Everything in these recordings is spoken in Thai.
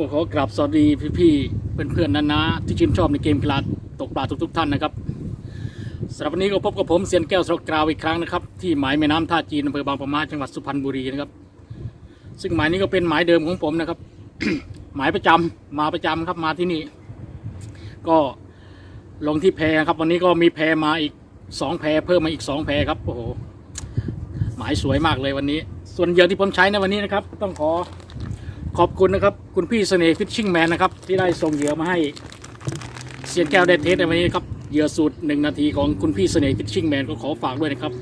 ผมขอกราบสวัสดีพี่ๆเพื่อนๆนานาที่ชื่นชอบในเกมกีฬาตกปลาทุกๆท่านนะครับสำหรับวันนี้ก็พบกับผมเซียนแก้วสรกราวอีกครั้งนะครับที่หมายแม่น้ำท่าจีนอำเภอบางปะมาจังหวัดสุพรรณบุรีนะครับ ซึ่งหมายนี้ก็เป็นหมายเดิมของผมนะครับ หมายประจำมาประจำครับมาที่นี่ ก็ลงที่แพครับ วันนี้ก็มีแพมาอีกสองแพเพิ่มมาอีกสองแพครับโอ้โหหมายสวยมากเลยวันนี้ ส่วนเหยื่อที่ผมใช้ในวันนี้นะครับ ต้องขอ ขอบคุณนะครับ คุณพี่เสน่ห์ฟิชชิ่งแมนนะครับ ที่ได้ส่งเหยื่อมาให้เซียนแก้วได้เทสในวันนี้ครับเหยื่อสูตรหนึ่งนาทีของคุณพี่เสน่ห์ฟิชชิ่งแมนก็ขอฝากด้วยนะครับ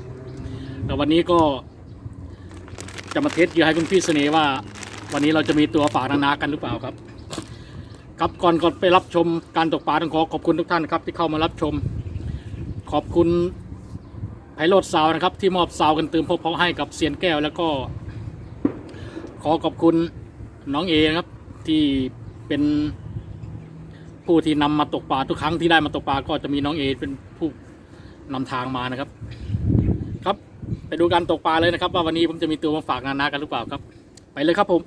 แต่วันนี้ก็จะมาเทสเหยื่อให้คุณพี่เสน่ห์ว่า วันนี้เราจะมีตัวฝากนานากันหรือเปล่าครับ ครับก่อนก่อนไปรับชมการตกปลาต้องขอขอบคุณทุกท่านนะครับ ที่เข้ามารับชม ขอบคุณไพโรดซาวนะครับ ที่มอบซาวกันเติมเพาให้กับเซียนแก้ว แล้วก็ ขอขอบคุณ น้องเอนะครับที่เป็นผู้ที่นำมาตกปลาทุกครั้งที่ได้มาตกปลาก็จะมีน้องเอเป็นผู้นำทางมานะครับ ครับไปดูการตกปลาเลยนะครับ ว่าวันนี้ผมจะมีตัวมาฝากนานากันหรือเปล่าครับ ไปเลยครับผม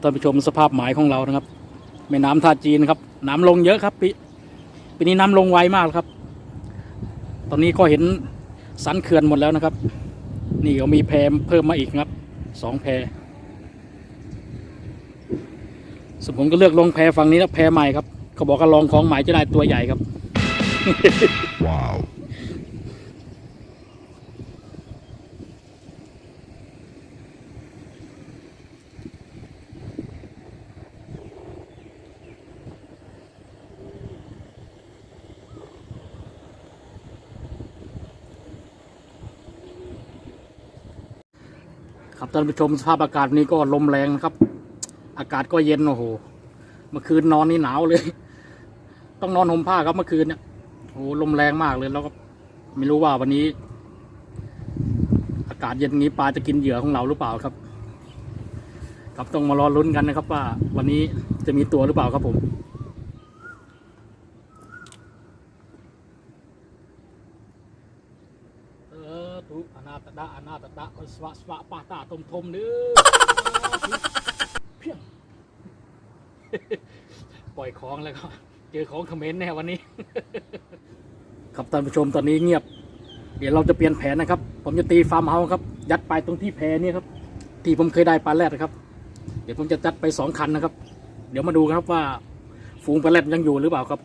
ท่านผู้ชมสภาพหมายของเรานะครับแม่น้ำท่าจีนครับน้ำลงเยอะครับปีปีนี้น้ำลงไวมากครับ ตอนนี้ก็เห็นสันเขื่อนหมดแล้วนะครับ นี่ก็มีแพรเพิ่มมาอีกครับสองแพรส่วนผมก็เลือกลงแพรฝั่งนี้นะแพรใหม่ครับเขาบอกว่าลองของใหม่จะได้ตัวใหญ่ครับ Wow. ครับท่านผู้ชมสภาพอากาศวันนี้ก็ลมแรงนะครับ อากาศก็เย็นโอ้โหเมื่อคืนนอนนี่หนาวเลย ต้องนอนห่มผ้าครับเมื่อคืนเนี่ยโอ้โหลมแรงมากเลยแล้วก็ไม่รู้ว่าวันนี้ อากาศเย็นนี้ปลาจะกินเหยื่อของเราหรือเปล่าครับ ครับต้องมารอลุ้นกันนะครับ ว่า วันนี้จะมีตัวหรือเปล่าครับผมเออทุกอนาตดะอนาตดะอสวะสวะ ปาตาตมทมเด้อเพียงปล่อยของแล้วครับเจอของคอมเขมรแน่วันนี้ ครับท่านผู้ชมตอนนี้เงียบ เดี๋ยวเราจะเปลี่ยนแผนนะครับ ผมจะตีฟาร์มเฮาส์ครับ ยัดไปตรงที่แพนี่ครับ ที่ผมเคยได้ปลาแรดนะครับ เดี๋ยวผมจะจัดไปสองคันนะครับ เดี๋ยวมาดูครับว่า ฝูงปลาแรดยังอยู่หรือเปล่าครับ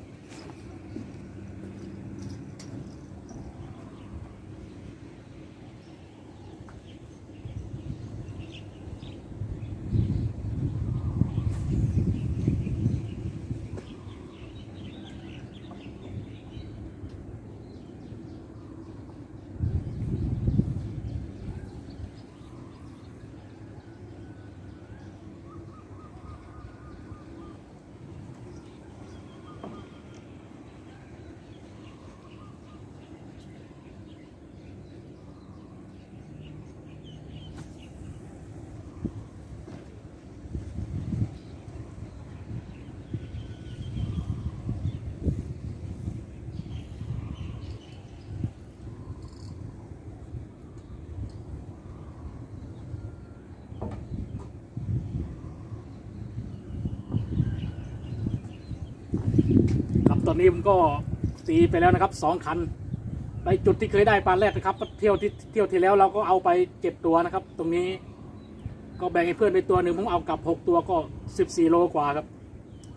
อนนี้ผมก็ตีไปแล้วนะครับสองคันไปจุดที่เคยได้ปลาแรกนะครับเที่ยวที่เที่ยวที่แล้วเราก็เอาไปเจ็ดตัวนะครับ ตรงนี้ก็แบ่งให้เพื่อนไปตัวหนึ่งผมเอากลับหกตัวก็สิบสี่โลกว่าครับ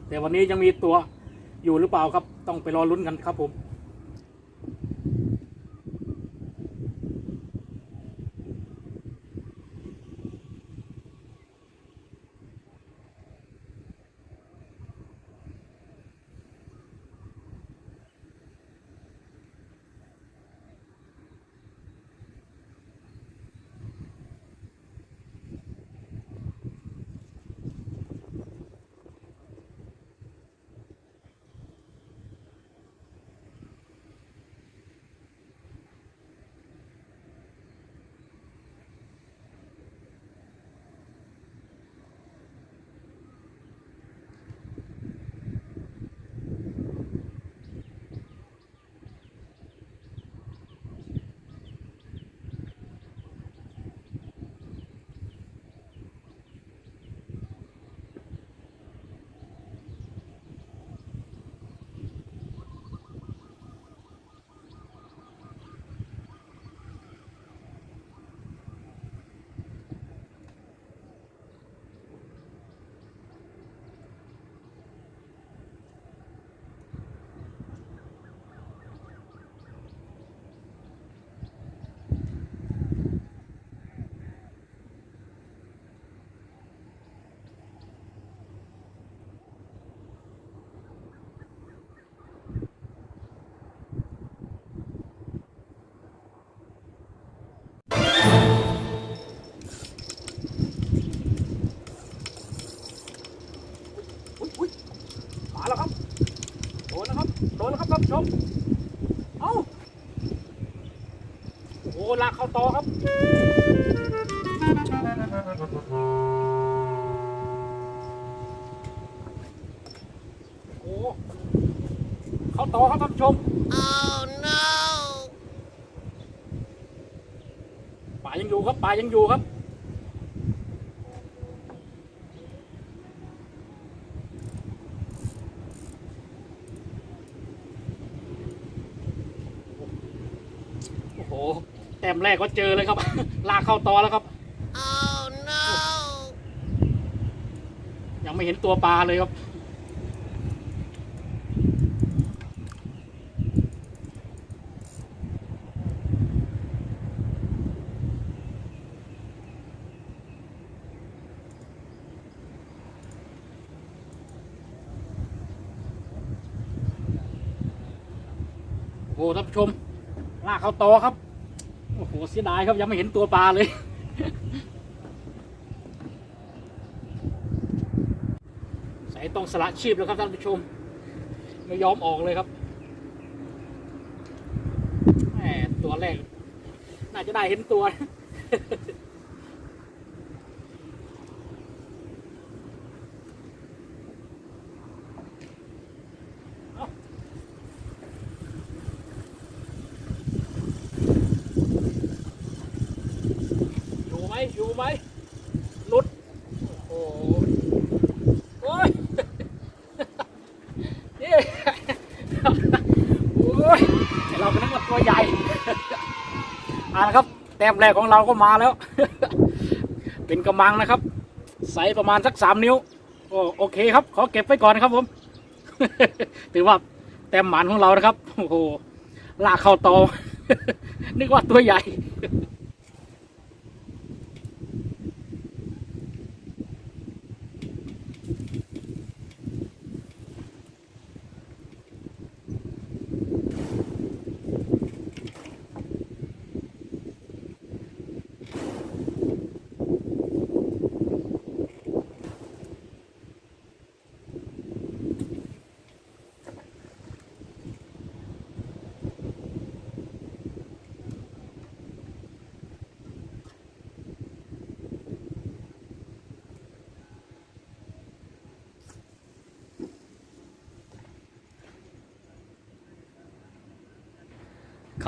แต่วันนี้ยังมีตัวอยู่หรือเปล่าครับ ต้องไปรอลุ้นกันครับผม ต่อครับโอ้โหเข้าต่อครับท่านผู้ชม Oh no! ป่ายังอยู่ครับป่ายังอยู่ครับ โอ้โห แต้มแรกก็เจอเลยครับ ลากเข้าตอแล้วครับ Oh no! ยังไม่เห็นตัวปลาเลยครับโอ้โหท่านผู้ชมลากเข้าตอครับ โอ้โหเสียดายครับยังไม่เห็นตัวปลาเลยสายต้องสละชีพแล้วครับท่านผู้ชม ไม่ยอมออกเลยครับแหมตัวแรก น่าจะได้เห็นตัว เอ้าอยู่ไห มอยู่ไหมหลุด โอ้โหโอ้ยนี่โอ้ยเราก็นึกว่าตัวใหญ่อ่านะครับ แต้มแรกของเราก็มาแล้ว เป็นกระมังนะครับไซส์ประมาณสักสามนิ้วโอโอเคครับ ขอเก็บไว้ก่อนครับผม ถือว่าแต้มหมันของเรานะครับ โอ้โห ลากเข้าตอนึกว่าตัวใหญ่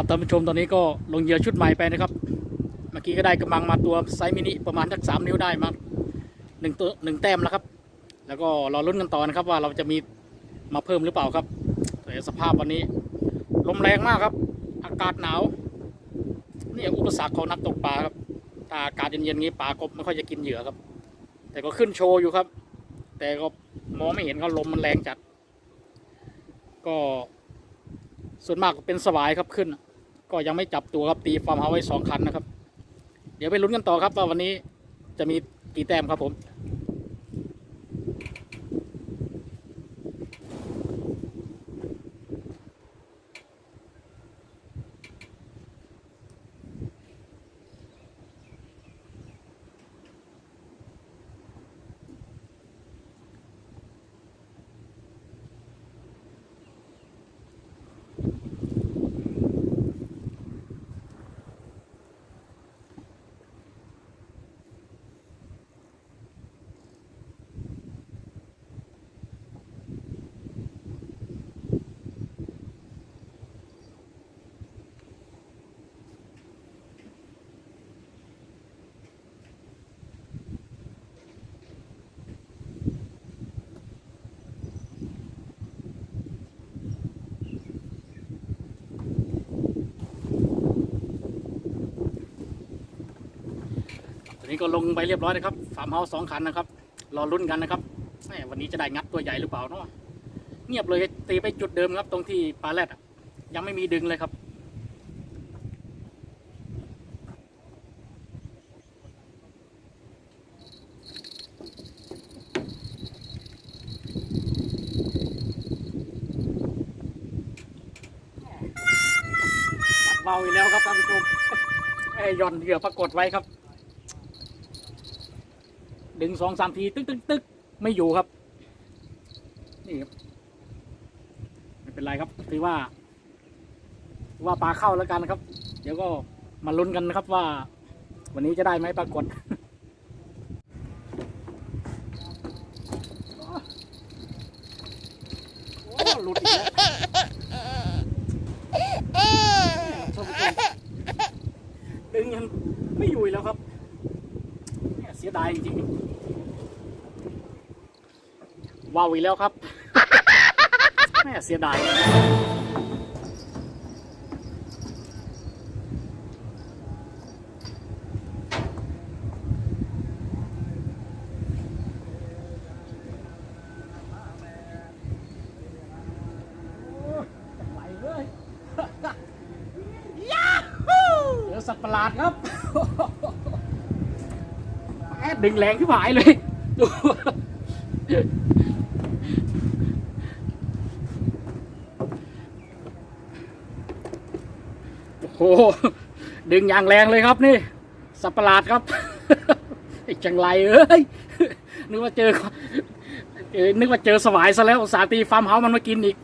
ครับท่านผู้ชมตอนนี้ก็ลงเหยื่อชุดใหม่ไปนะครับ เมื่อกี้ก็ได้กำลังมาตัวไซส์มินิประมาณสักสามนิ้วได้มาหนึ่งตัวหนึ่งแต้มแล้วครับ แล้วก็รอลุ้นกันต่อนะครับว่าเราจะมีมาเพิ่มหรือเปล่าครับแต่สภาพวันนี้ ลมแรงมากครับ อากาศหนาวนี่อุปสรรคของนักตกปลาครับถ้าอากาศเย็นๆงี้ปลากบไม่ค่อยจะกินเหยื่อครับ แต่ก็ขึ้นโชว์อยู่ครับ แต่ก็มองไม่เห็นก็ลมมันแรงจัด ก็ส่วนมากเป็นสวายครับขึ้น ก็ยังไม่จับตัวครับตีฟาร์มเฮาไว้สองคันนะครับ เดี๋ยวไปลุ้นกันต่อครับว่าวันนี้จะมีกี่แต้มครับผม ตอนนี้ก็ลงไปเรียบร้อยนะครับฟาร์มเฮาส์สองคันนะครับ รอลุ้นกันนะครับแหมวันนี้จะได้งัดตัวใหญ่หรือเปล่าเนาะ เงียบเลยตีไปจุดเดิมครับ ตรงที่ปลาแรดยังไม่มีดึงเลยครับปัดเบาอีกแล้วครับท่านผู้ชมไอ้ย่อนเหยื่อปรากฏไว้ครับ ดึงสองสามทีตึ๊กตึ๊กตึ๊กไม่อยู่ครับ นี่ครับไม่เป็นไรครับถือว่า ว่าปลาเข้าแล้วกันครับ เดี๋ยวก็มาลุ้นกันนะครับว่า วันนี้จะได้ไหมปรากฏหลุดอีกแล้วท่านดึงยังไม่อยู่แล้วครับเนี่ยเสียดายจริง ว้าวอีกแล้วครับแม่เสียดายไหลเลยเจอสัตว์ประหลาดครับแอดดึงแรงที่หายเลยดู โอ้โห ดึงอย่างแรงเลยครับนี่ สับประหลาดครับไอ้จังไรเอ้ย นึกว่าเจอเออนึกว่าเจอสวายซะแล้วสาตีฟาร์มเฮามันมากินอีก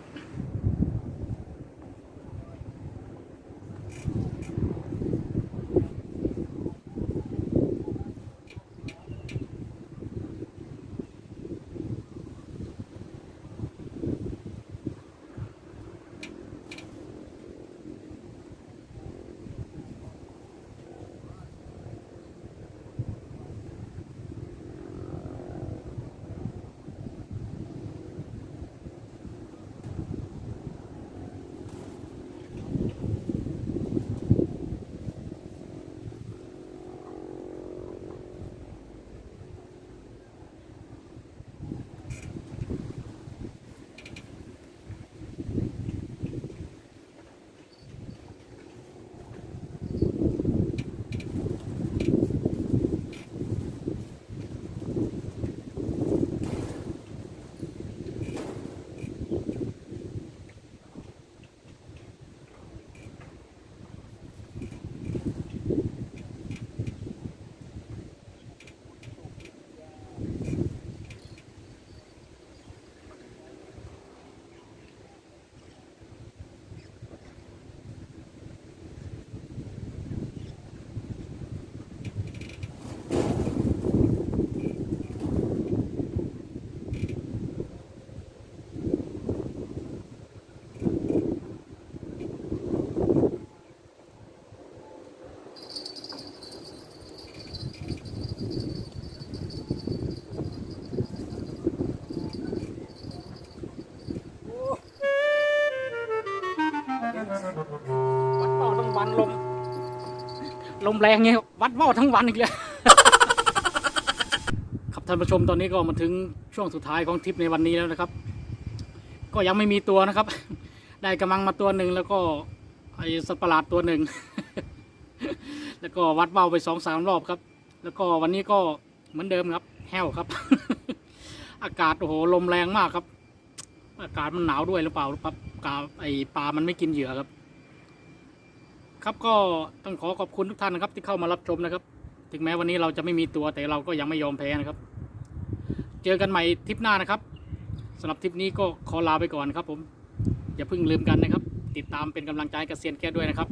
ลมแรงเงี้ยวัดว่าวทั้งวันอีกแล้วครับท่านผู้ชมตอนนี้ก็มาถึงช่วงสุดท้ายของทริปในวันนี้แล้วนะครับ ก็ยังไม่มีตัวนะครับ ได้กำลังมาตัวหนึ่งแล้วก็ไอสัตว์ประหลาดตัวหนึ่งแล้วก็วัดเบาไปสองสามรอบครับ แล้วก็วันนี้ก็เหมือนเดิมครับแห้วครับ อากาศโอ้โหลมแรงมากครับ อากาศมันหนาวด้วยหรือเปล่าครับกาไอปลามันไม่กินเหยื่อครับ ครับก็ต้องขอขอบคุณทุกท่านนะครับ ที่เข้ามารับชมนะครับ ถึงแม้วันนี้เราจะไม่มีตัวแต่เราก็ยังไม่ยอมแพ้นะครับ เจอกันใหม่ทริปหน้านะครับสำหรับทริปนี้ก็ขอลาไปก่อนครับผมอย่าเพิ่งลืมกันนะครับ ติดตามเป็นกำลังใจกับเซียนแก้ด้วยนะครับ